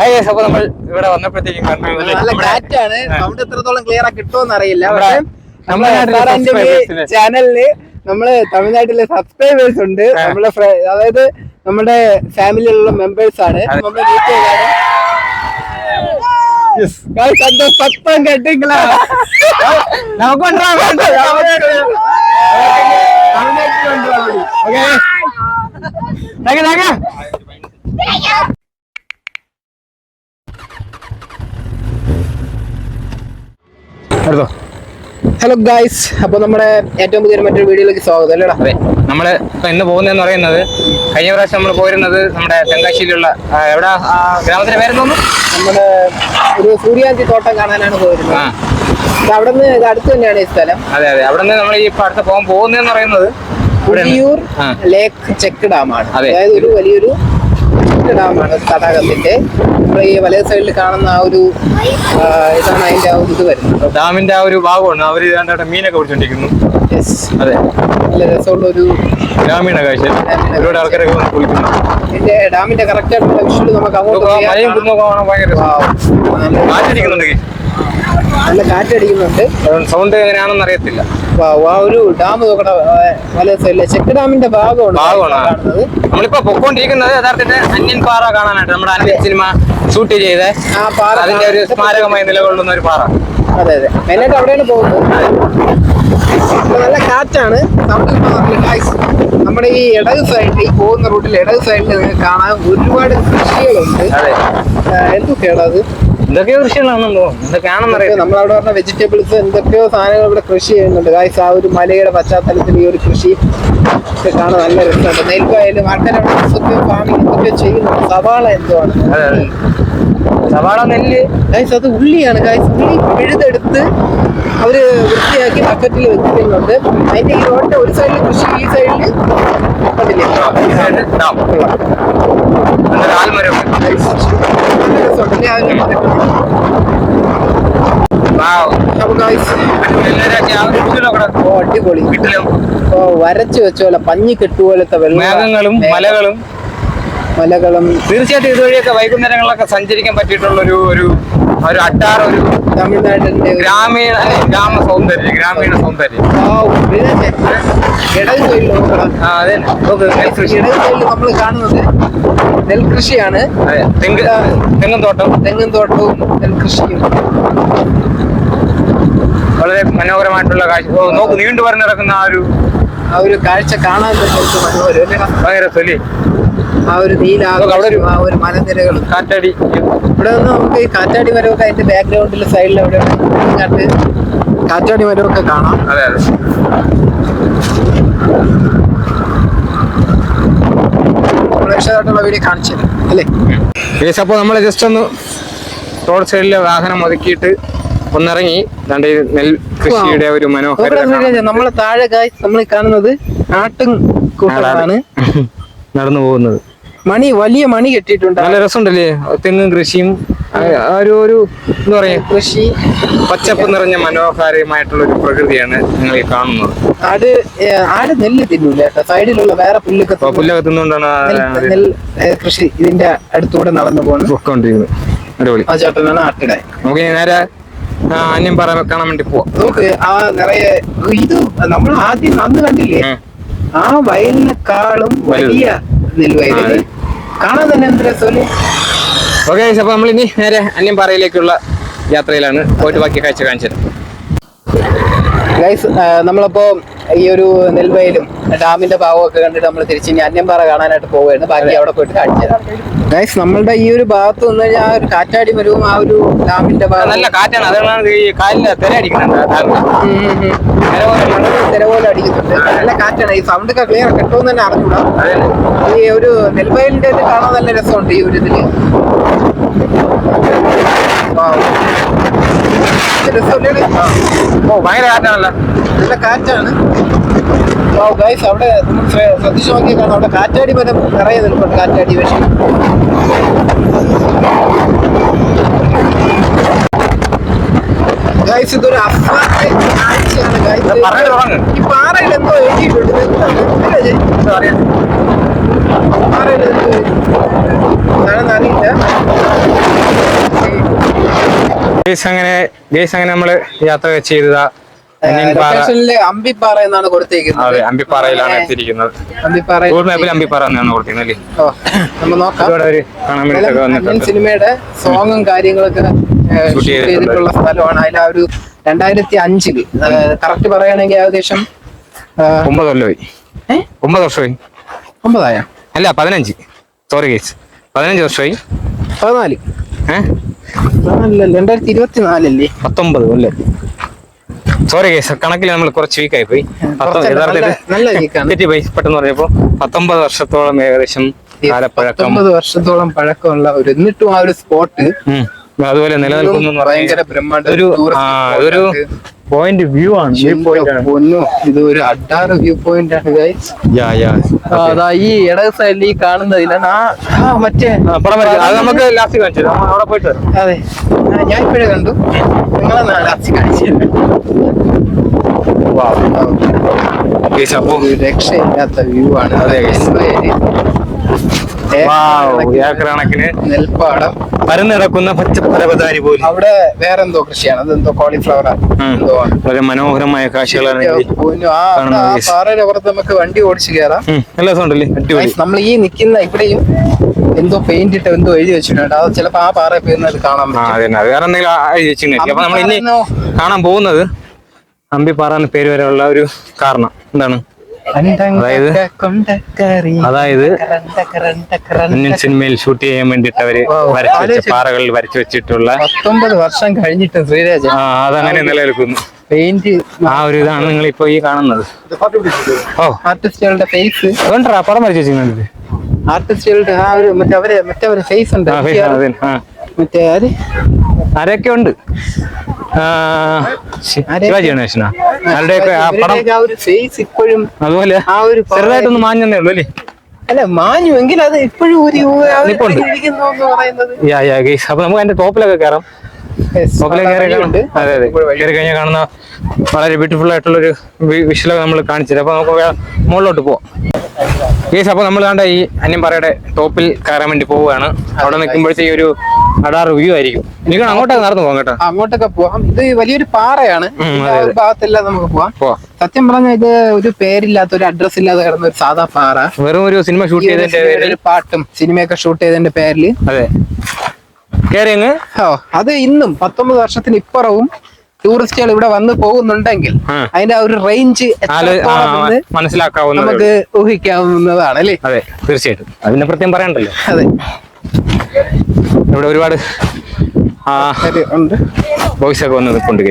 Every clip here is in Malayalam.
ഹായ് guys, അപ്പൊ നമ്മൾ ഇവിടെ വന്നപ്പോഴത്തേക്കും കണ്ടു നല്ല നമ്മുടെ- കാറ്റാണ് സൗണ്ട് എത്രത്തോളം ക്ലിയർ ആ കിട്ടുമെന്ന് അറിയില്ല നമ്മുടെ- പക്ഷെ നമ്മുടെ നാട്ടിലെ subscribers ന്. ചാനലില് നമ്മള് തമിഴ്നാട്ടിലെ സബ്സ്ക്രൈബേഴ്സ് ഉണ്ട് ആ. നമ്മളെ ഫ്ര- അതായത് നമ്മുടെ ഫാമിലിയിലുള്ള മെമ്പേഴ്സ് ആണ് അതെ. നമ്മുടെ വീട്ടുകാരാണ് Yes. Guys, அந்த சத்தம் கேட்டீங்களா നമുക്ക് കൊണ്ടുവരാൻ വേണ്ട. എടുത്തോ ഹലോ ഗായ്സ് അപ്പോൾ നമ്മുടെ ഏറ്റവും പുതിയ മറ്റൊരു വീഡിയോയിലേക്ക് സ്വാഗതം അല്ലേടാ അതെ. നമ്മൾ ഇപ്പൊ ഇന്ന് പോകുന്നതെന്ന് പറയുന്നത് കഴിഞ്ഞ പ്രാവശ്യം നമ്മൾ പോയിരുന്നത് നമ്മുടെ തെങ്കാശ്ശേരിയിലുള്ള എവിടെ? ആ ഗ്രാമത്തിന്റെ പേരെന്തോന്നു നമ്മുടെ ഒരു സൂര്യാന്തി തോട്ടം കാണാനാണ് പോയിരുന്നത്. അവിടെ നിന്ന് ഇത് അടുത്ത് തന്നെയാണ് ഈ സ്ഥലം. അതെ അതെ. അവിടെ നിന്ന് നമ്മൾ ഈ അടുത്ത് പോകാൻ പോകുന്നതെന്ന് പറയുന്നത് പുതിയൂർ ലേക്ക് ചെക്ക് ഡാമാണ്. അതായത് ഒരു വലിയൊരു ചെക്ക് ഡാമാണ് തടാകത്തിന്റെ നമ്മൾ ഈ വലയ സൈഡിൽ കാണുന്ന ആ ഒരു ഇതാണ് അതിന്റെ ആ ഒരു ഇത് വരുന്നത്. ഡാമിന്റെ ആ ഒരു ഭാഗമാണ്. അവർ അവിടെ മീനൊക്കെ പിടിച്ചോണ്ടിരിക്കുന്നു. അതെ. നല്ല രസമുള്ള ഒരു ഗ്രാമീണ കാഴ്ച ഒരുപാട് ആൾക്കാരൊക്കെ വന്ന് കുളിക്കുന്നു. ഇതിന്റെ ഡാമിന്റെ കറക്റ്റ് ആയിട്ടുള്ള വിഷ്വൽ നമുക്ക് അങ്ങോട്ട് മഴയും. കുന്നൊക്കെ ഭയങ്കര രസം. നല്ല- കാറ്റടിക്കുന്നുണ്ട്. സൗണ്ട് എങ്ങനെയാണെന്ന് അറിയത്തില്ല. ഒരു ഡാം നോക്കണ വലയ സൈഡിലെ ചെക്ക് ഡാമിന്റെ ഭാഗമാണ് ഭാഗമാണ്? നമ്മളിപ്പോ പൊക്കോണ്ടിരിക്കുന്നത് യഥാർത്ഥത്തിൽ അന്യൻ പാറ കാണാനായിട്ട് നമ്മുടെ അന്യൻ സിനിമ ഷൂട്ട് ചെയ്ത ആ പാറ അതിന്റെ ഒരു സ്മാരകമായി നിലകൊള്ളുന്ന ഒരു പാറ. അതെ അതെ. മെയിനായിട്ട് അവിടെയാണ് പോകുന്നത്. നല്ല കാറ്റാണ്. നമ്മുടെ ഈ ഇടത് സൈഡിൽ പോകുന്ന റൂട്ടിൽ ഇടത് സൈഡിൽ നിങ്ങൾക്ക് കാണാൻ ഒരുപാട് കൃഷികളുണ്ട്. എന്തൊക്കെയാണ് അത് എന്തൊക്കെയോ കൃഷികളാണെന്ന് തോന്നുന്നു. നമ്മളവിടെ പറഞ്ഞ വെജിറ്റബിൾസ് എന്തൊക്കെയോ സാധനങ്ങൾ ഇവിടെ കൃഷി ചെയ്യുന്നുണ്ട്. ഗായ്സ് ആ ഒരു മലയുടെ പശ്ചാത്തലത്തിൽ ഈ ഒരു കൃഷി കാണാൻ നല്ല രസമുണ്ട്. നെൽക്കായാലും എന്തൊക്കെയോ ഫാമിംഗ് എന്തൊക്കെയോ ചെയ്യുന്നുണ്ട്. സവാള എന്തോ ആണ് അതെ അതെ. സവാള നെല്ല്. ഗൈസ് അത് ഉള്ളിയാണ്. ഗൈസ് ഉള്ളി പിഴുതെടുത്ത് അവർ വൃത്തിയാക്കി ബക്കറ്റിൽ വെക്കുന്നുണ്ട് അതിന്റെ ഈ റോഡിന്റെ ഒരു സൈഡിൽ കൃഷി ഈ സൈഡിൽ ഓ അടിപൊളി. വരച്ചു വെച്ച പോലെ പഞ്ഞി കെട്ടുപോലത്തെ വെള്ളം മേഘങ്ങളും മലകളും. മലകളും തീർച്ചയായിട്ടും ഇതുവഴിയൊക്കെ വൈകുന്നേരങ്ങളിലൊക്കെ സഞ്ചരിക്കാൻ പറ്റിയിട്ടുള്ള ഒരു ഒരു ഒരു അട്ടാർ ഒരു തമിഴ്നാടിന്റെ ഗ്രാമീണ ഗ്രാമ സൗന്ദര്യം ഗ്രാമീണ സൗന്ദര്യം. ഇടത് അതെ ഇടത് നമ്മൾ കാണുന്നത് നെൽകൃഷിയാണ് തെങ്ങ് തെങ്ങും തോട്ടം തെങ്ങും തോട്ടവും നെൽകൃഷിയും വളരെ മനോഹരമായിട്ടുള്ള കാഴ്ച. നോക്ക് നീണ്ടു പറഞ്ഞു കിടക്കുന്ന ആ ഒരു ആ ഒരു കാഴ്ച കാണാൻ? ഭയങ്കര തൊലി ആ ഒരു നീല നമുക്ക് അവിടെ ഒരു- ആ ഒരു മലനിരകളും കാറ്റടി ഇവിടെ നിന്ന് നമുക്ക് ഈ കാറ്റാടി മരമൊക്കെ അതിന്റെ ബാക്ക്ഗ്രൗണ്ടിൽ സൈഡിൽ അവിടെ കണ്ട് കാറ്റാടി മരമൊക്കെ കാണാം. അതെ അതെ. പ്രേക്ഷകരായിട്ടുള്ള വീഡിയോ അല്ലേ? അപ്പോൾ നമ്മൾ ജസ്റ്റ് ഒന്ന് റോഡ് സൈഡിലെ വാഹനം ഒതുക്കിയിട്ട് ഒന്നിറങ്ങി. രണ്ട് നെൽ കൃഷിയുടെ ഒരു മനോഹര. നമ്മളെ താഴെ നമ്മൾ കാണുന്നത് ആട്ടും കൂട്ടമാണ് നടന്നു പോകുന്നത്. മണി വലിയ മണി കെട്ടിയിട്ടുണ്ട്. നല്ല രസമുണ്ടല്ലേ? തെങ്ങും കൃഷിയും ഒരു ഒരു എന്താ പറയാ കൃഷി. പച്ചപ്പ് നിറഞ്ഞ മനോഹരമായിട്ടുള്ള ഒരു പ്രകൃതിയാണ് നിങ്ങൾ കാണുന്നത്. അത് ആരും ആട് നെല്ല് തിന്നൂല സൈഡിലുള്ള വേറെ പുല്ലൊക്കെ പുല്ലൊക്കെ തിന്നുകൊണ്ടാണ് നെല്ല് നെൽ- കൃഷി ഇതിന്റെ അടുത്തൂടെ നടന്നു പോകുന്നത് പൊക്കോണ്ടിരിക്കുന്നത് അടിപൊളി. ആ ചേട്ടനാണ് ആട്ടിടെ നമുക്ക് നേരെ അന്യം പറയാൻ കാണാൻ വേണ്ടി പോവാം. നോക്ക് ആ നിറയെ ഇത് നമ്മൾ ആദ്യം അന്ന് കണ്ടില്ലേ. ആ വയലിനെക്കാളും വലിയ അതെ. കാണാൻ തന്നെ എന്ത് രസമല്ലേ? ഓക്കെ അപ്പൊ നമ്മൾ ഇനി നേരെ അന്യം പാറയിലേക്കുള്ള യാത്രയിലാണ് പോയിട്ട് ബാക്കി കാഴ്ച കാണിച്ചത്. ഗൈസ് നമ്മളിപ്പോ ഈ ഒരു നെൽവയലും ഡാമിന്റെ ഭാഗമൊക്കെ കണ്ടിട്ട് നമ്മൾ തിരിച്ച് ഇനി അന്യംപാറ കാണാനായിട്ട് പോവുകയാണ്. ബാക്കി അവിടെ പോയിട്ട് കാണിച്ചത് ഗൈസ് നമ്മളുടെ ഈ ഒരു ഭാഗത്ത് വന്നു കഴിഞ്ഞാൽ ആ ഒരു കാറ്റാടി മരവും ആ ഒരു ഡാമിന്റെ ഭാഗം നല്ല കാറ്റാണ്. അതുകൊണ്ടാണ് ഈ കാലിൽ തിര അടിക്കുന്നുണ്ട് അടിക്കുന്നുണ്ട്. നല്ല കാറ്റാണ്. ഈ സൗണ്ട് ഒക്കെ ക്ലിയർ കിട്ടുമെന്ന് തന്നെ അറിഞ്ഞൂടാ. അതെ ഈ ഒരു നെൽവയലിന്റെ ഇത് കാണാൻ നല്ല രസമുണ്ട് ഈ ഒരു ഇതിൽ. രസമല്ലേ? ഓ ഭയങ്കര കാറ്റാണല്ലോ. നല്ല കാറ്റാണ്. ഓ ഗൈസ് അവിടെ നമ്മൾ ശ്രദ്ധിച്ചു നോക്കിയാൽ കാണാം അവിടെ കാറ്റാടി മരം നിറയെ നിൽപ്പുണ്ട്. കാറ്റാടി പക്ഷി ഗൈസ് ഇതൊരു അപ്പാന്റെ എന്തോ എഴുതിയിട്ടുണ്ട്. ഗൈസ് അങ്ങനെ ഗൈസ് അങ്ങനെ നമ്മൾ യാത്ര ചെയ്തതാ. അമ്പിപ്പാറ എന്നാണ് കൊടുത്തേക്കുന്നത്. അതെ അമ്പിപ്പാറയിലാണ് എത്തിയിരിക്കുന്നത്. അമ്പിപ്പാറ ഗൂഗിൾ മാപ്പിൽ അമ്പിപ്പാറ എന്നാണ് കൊടുത്തിരുന്നത് അല്ലേ? നമ്മൾ നോക്കാം. സിനിമയുടെ സോങ്ങും കാര്യങ്ങളൊക്കെ ചെയ്തിട്ടുള്ള സ്ഥലമാണ്. അതിൽ ആ ഒരു രണ്ടായിരത്തി അഞ്ചിൽ കറക്റ്റ് പറയുകയാണെങ്കിൽ ഏകദേശം ഒമ്പത് കൊല്ലമായി? ഒമ്പത് വർഷമായി. ഒമ്പതായ? അല്ല പതിനഞ്ച്. സോറി കേസ് പതിനഞ്ച് വർഷമായി. പതിനാല്. ഏഹ് രണ്ടായിരത്തി ഇരുപത്തിനാലല്ലേ? പത്തൊമ്പത് കൊല്ലം. സോറി കേസ് കണക്കിൽ നമ്മൾ കുറച്ച് വീക്കായി പോയി. വീക്കാണ് തെറ്റി പോയി പെട്ടെന്ന് പറഞ്ഞപ്പോ പത്തൊമ്പത് വർഷത്തോളം ഏകദേശം കാലപ്പഴക്കം. പത്തൊമ്പത് വർഷത്തോളം പഴക്കമുള്ള ഒരു എന്നിട്ടും ആ ഒരു സ്പോട്ട് അതുപോലെ നിലനിൽക്കുന്നു ഭയങ്കര ബ്രഹ്മാണ്ഡ ഒരു ആണ്. പോയിന്റ് വ്യൂ ആണ്. വ്യൂ പോയിന്റ് ഇത് ഒരു അഡാറ് വ്യൂ പോയിന്റ് ആണ് guys. യാ യാ അതാ ഈ ഇടക സൈഡിൽ ഈ കാണുന്നതിലാണ് ആ മറ്റേ അത് നമുക്ക് ലാസ്റ്റ് കാണിച്ചു അവിടെ പോയിട്ട് അതെ. ഞാൻ ഇപ്പോഴേ കണ്ടു. നിങ്ങളെ ലാസ്റ്റ് കാണിച്ചു അപ്പോ ഒരു രക്ഷയില്ലാത്ത വ്യൂ ആണ് അതെ, നെൽപ്പാടം. പരന്നു കിടക്കുന്ന പച്ചപ്പരപതാനി പോലും. അവിടെ വേറെന്തോ കൃഷിയാണ്. അതെന്തോ കോളിഫ്ലവർ വളരെ മനോഹരമായ കാഴ്ചകളാണ് പാറയുടെ പുറത്ത് നമുക്ക് വണ്ടി ഓടിച്ചു കയറാം എല്ലാ അടിപൊളി. നമ്മൾ ഈ നിൽക്കുന്ന ഇവിടെയും എന്തോ പെയിന്റ് ഇട്ട് എന്തോ എഴുതി വെച്ചിട്ടുണ്ട്. അത് ചിലപ്പോ ആ പാറ പോയിരുന്നത് കാണാൻ പറ്റും. കാണാൻ പോകുന്നത് അമ്പിപ്പാറ എന്ന പേര് വരെയുള്ള ഒരു കാരണം എന്താണ്? അതായത് അതായത് സിനിമയിൽ ഷൂട്ട് ചെയ്യാൻ വേണ്ടിട്ട് അവർ വരച്ചു വെച്ച പാറകളിൽ വരച്ചു വെച്ചിട്ടുള്ള പത്തൊമ്പത് വർഷം കഴിഞ്ഞിട്ട് ശ്രീരാജ് ആ അതങ്ങനെ നിലനിൽക്കുന്നു. പെയിന്റ് ആ ഒരു ഇതാണ് നിങ്ങൾ ഇപ്പൊ ഈ കാണുന്നത്. ഓ. ആർട്ടിസ്റ്റുകളുടെ ഫേസ് വേണ്ടാ പടം വരച്ചു വെച്ചിരുന്നത് ആർട്ടിസ്റ്റുകളുടെ ആ ഒരു മറ്റവരെ മറ്റവരെ മറ്റേ ഫേസ് ഉണ്ട്. മറ്റേ ആര്? ആരൊക്കെ ഉണ്ട്? ശിവാജി ഗണേശനാ ആരുടെയൊക്കെ? ആ പടം ഇവരുടെയൊക്കെ ആ ഒരു ഫേസ് ഇപ്പോഴും അതുപോലെ ആ ഒരു ചെറുതായിട്ടൊന്ന് മാഞ്ഞെന്നേ ഉള്ളൂ അല്ലേ? അല്ല മാഞ്ഞു എങ്കിൽ അത് ഇപ്പോഴും ഒരു ആ ഒരു നിപ്പുണ്ട്. ഇരിക്കുന്നു എന്ന് പറയുന്നത്. യാ യാ ഗൈസ് അപ്പൊ നമുക്ക് അതിന്റെ ടോപ്പിലൊക്കെ കയറാം. Yes, ടോപ്പിലേക്ക് വഴിയുണ്ട്. അതെ അതെ. കയറി കഴിഞ്ഞാൽ കാണുന്ന വളരെ ബ്യൂട്ടിഫുൾ ആയിട്ടുള്ള ഒരു വിഷലൊക്കെ നമ്മൾ കാണിച്ചത് അപ്പൊ നമുക്ക് വേ- മുകളിലോട്ട് പോവാം. ഗൈസ് അപ്പൊ നമ്മൾ കണ്ട ഈ അന്യംപാറയുടെ ടോപ്പിൽ കയറാൻ വേണ്ടി പോവുകയാണ്. അവിടെ നിൽക്കുമ്പോഴത്തേക്ക് ഒരു അടാർ വ്യൂ ആയിരിക്കും. എനിക്ക് അങ്ങോട്ടൊക്കെ നടന്നു പോകാം കേട്ടോ. അങ്ങോട്ടൊക്കെ പോവാം. ഇത് വലിയൊരു പാറയാണ്. ഭാഗത്തെല്ലാം നമുക്ക് പോവാം. സത്യം പറഞ്ഞാൽ ഇത് ഒരു പേരില്ലാത്ത ഒരു അഡ്രസ് ഇല്ലാതെ കിടന്ന ഒരു സാധാ പാറ. വെറും ഒരു സിനിമ ഷൂട്ട് ഈ ചെയ്തതിന്റെ പാട്ടും സിനിമയൊക്കെ ഷൂട്ട് ചെയ്തതിന്റെ പേരിൽ അതെ. കയറി അങ്ങ്. അത് ഇന്നും പത്തൊമ്പത് വർഷത്തിന് ഇപ്പുറവും ടൂറിസ്റ്റുകൾ ഇവിടെ വന്ന് പോകുന്നുണ്ടെങ്കിൽ. അതിന്റെ ആ ഒരു റേഞ്ച് മനസ്സിലാക്കാവുന്ന നമുക്ക് ഊഹിക്കാവുന്നതാണ് അല്ലേ? അതെ തീർച്ചയായിട്ടും. അതിനെ പ്രത്യേകം പറയണ്ടല്ലോ. അതെ. ഇവിടെ ഒരുപാട് ബോയ്സ് ഒക്കെ വന്ന് നിൽപ്പുണ്ട്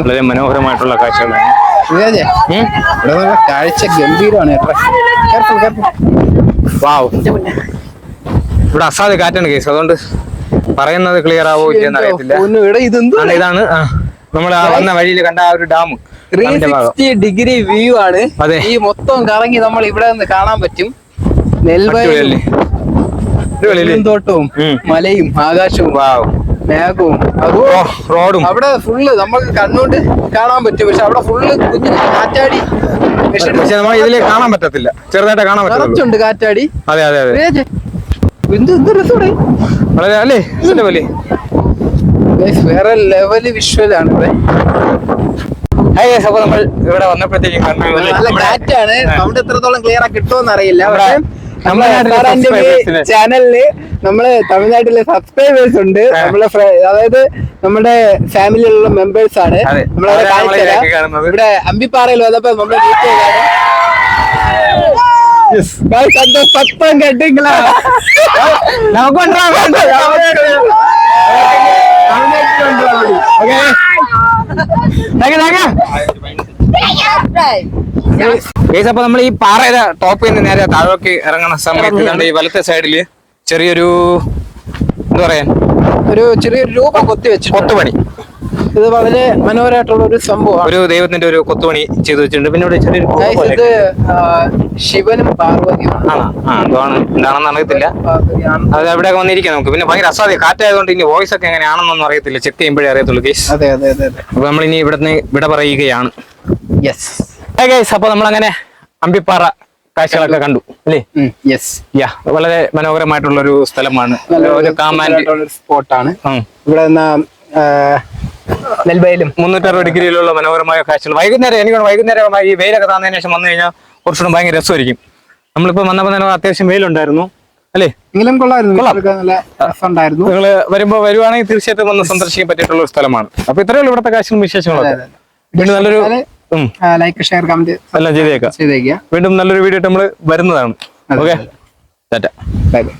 വളരെ മനോഹരമായിട്ടുള്ള കാഴ്ചകളാണ്. ഇവിടെ കാഴ്ച ഗംഭീരമാണ്. വാവ് ഇവിടെ അസാധ്യ കാറ്റാണ് കേസ് അതുകൊണ്ട് പറയുന്നത് ക്ലിയർ ആവോ ഇല്ലെന്ന് അറിയത്തില്ല. ഇതാണ് നമ്മൾ വന്ന വഴിയിൽ കണ്ട ആ ഒരു dam three sixty degree view ആണ്. അതെ. ഈ മൊത്തം കറങ്ങി നമ്മൾ ഇവിടെ നിന്ന് കാണാൻ പറ്റും. നെൽവയലും തോട്ടവും മലയും ആകാശവും മേഘവും. റോഡും. അവിടെ ഫുള്ള് നമുക്ക് കണ്ണുകൊണ്ട് കാണാൻ പറ്റും. പക്ഷെ അവിടെ ഫുള്ള് കുഞ്ഞു കാറ്റാടി പക്ഷെ നമ്മൾ ഇതിൽ കാണാൻ പറ്റത്തില്ല. ചെറുതായിട്ട് കാണാൻ പറ്റും കാറ്റാടി. അതെ അതെ അതെ. എന്ത് എന്ത് രസോടെ വളരെ അല്ലേ? ഇതിന്റെ പോലെ. വേറെ ലെവൽ വിഷ്വലാണ് ഇവിടെ ഹായ് അപ്പൊ നമ്മൾ ഇവിടെ വന്നപ്പോഴത്തേക്കും കാറ്റാണ് സൗണ്ട് എത്രത്തോളം ക്ലിയർ ആ കിട്ടുമെന്ന് അറിയില്ല പക്ഷേ നാട്ടിലെ ചാനലിൽ നമ്മൾ തമിഴ്നാട്ടിലെ സബ്സ്ക്രൈബേഴ്സ് ഉണ്ട്. നമ്മളെ അതായത് നമ്മുടെ ഫാമിലിയിലുള്ള മെമ്പേഴ്സ് ആണ്. നമ്മളവിടെ നമ്മളെ കാണുന്നത്. ഇവിടെ അമ്പിപ്പാറയിൽ വന്നപ്പോ നമ്മുടെ വീട്ടിലാണ് Guys, அந்த சத்தம் கேட்டீங்களா നമുക്ക് കൊണ്ടുവരാൻ വേണ്ട. Okay. Thank you, thank you. Guys, അപ്പൊ നമ്മൾ ഈ പാറയുടെ ടോപ്പിൽ നിന്ന് നേരെ താഴേക്ക് ഇറങ്ങുന്ന സമയത്ത് കണ്ട് ഈ വലത്തെ സൈഡില് ചെറിയൊരു എന്താ പറയാ ഒരു ചെറിയൊരു രൂപം കൊത്തി വെച്ചിട്ടുണ്ട് കൊത്തുപണി ഇത് വളരെ മനോഹരമായിട്ടുള്ള ഒരു സംഭവമാണ്. ഒരു ദൈവത്തിന്റെ ഒരു കൊത്തുപണി ചെയ്തു വെച്ചിട്ടുണ്ട്. പിന്നെ ഇവിടെ ചെറിയൊരു. ഇത് ശിവനും പാർവതിയും ആണോ ആ എന്താണ് എന്താണെന്ന് അറിയത്തില്ല. അത് അവിടെ വന്നിരിക്കാം നമുക്ക്. പിന്നെ ഭയങ്കര അസാധ്യ. കാറ്റായതുകൊണ്ട് ഇനി വോയിസ് ഒക്കെ എങ്ങനെയാണെന്നൊന്നും അറിയത്തില്ല. ചെക്ക് ചെയ്യുമ്പോഴേ അറിയത്തുള്ളൂ കേസ് അതെ അതെ അതെ അപ്പൊ നമ്മൾ ഇനി ഇവിടുന്ന് വിട പറയുകയാണ്. യെസ് ഗൈസ് അപ്പൊ നമ്മൾ അങ്ങനെ അമ്പിപ്പാറ കാഴ്ചകളൊക്കെ കണ്ടു. അല്ലേ? യെസ് യാ വളരെ മനോഹരമായിട്ടുള്ള ഒരു സ്ഥലമാണ് ഒരു കാമാൻഡ് സ്പോട്ടാണ് ഇവിടെ നെൽവയലും മുന്നൂറ്ററുപത് ഡിഗ്രിയിലുള്ള മനോഹരമായ കാഴ്ചകൾ. വൈകുന്നേരം എനിക്ക് വൈകുന്നേരം ഈ വെയിലൊക്കെ താന്നതിന് ശേഷം വന്നു കഴിഞ്ഞാൽ കുറച്ചുകൂടെ ഭയങ്കര രസമായിരിക്കും. നമ്മളിപ്പോ വന്നപ്പോ തന്നെ അത്യാവശ്യം വെയിലുണ്ടായിരുന്നു. അല്ലേ? എങ്കിലും കൊള്ളായിരുന്നു. നിങ്ങൾ വരുമ്പോ വരുവാണെങ്കിൽ തീർച്ചയായിട്ടും വന്ന് സന്ദർശിക്കാൻ പറ്റിയിട്ടുള്ള ഒരു സ്ഥലമാണ്. അപ്പൊ ഇത്രയുള്ള ഇവിടുത്തെ കാഴ്ചകളും വിശേഷങ്ങളൊക്കെ. വീണ്ടും നല്ലൊരു ലൈക്ക് ഷെയർ കമന്റ് എല്ലാം ചെയ്തേക്കാം. വീണ്ടും നല്ലൊരു വീഡിയോ നമ്മൾ വരുന്നതാണ്. Okay bye bye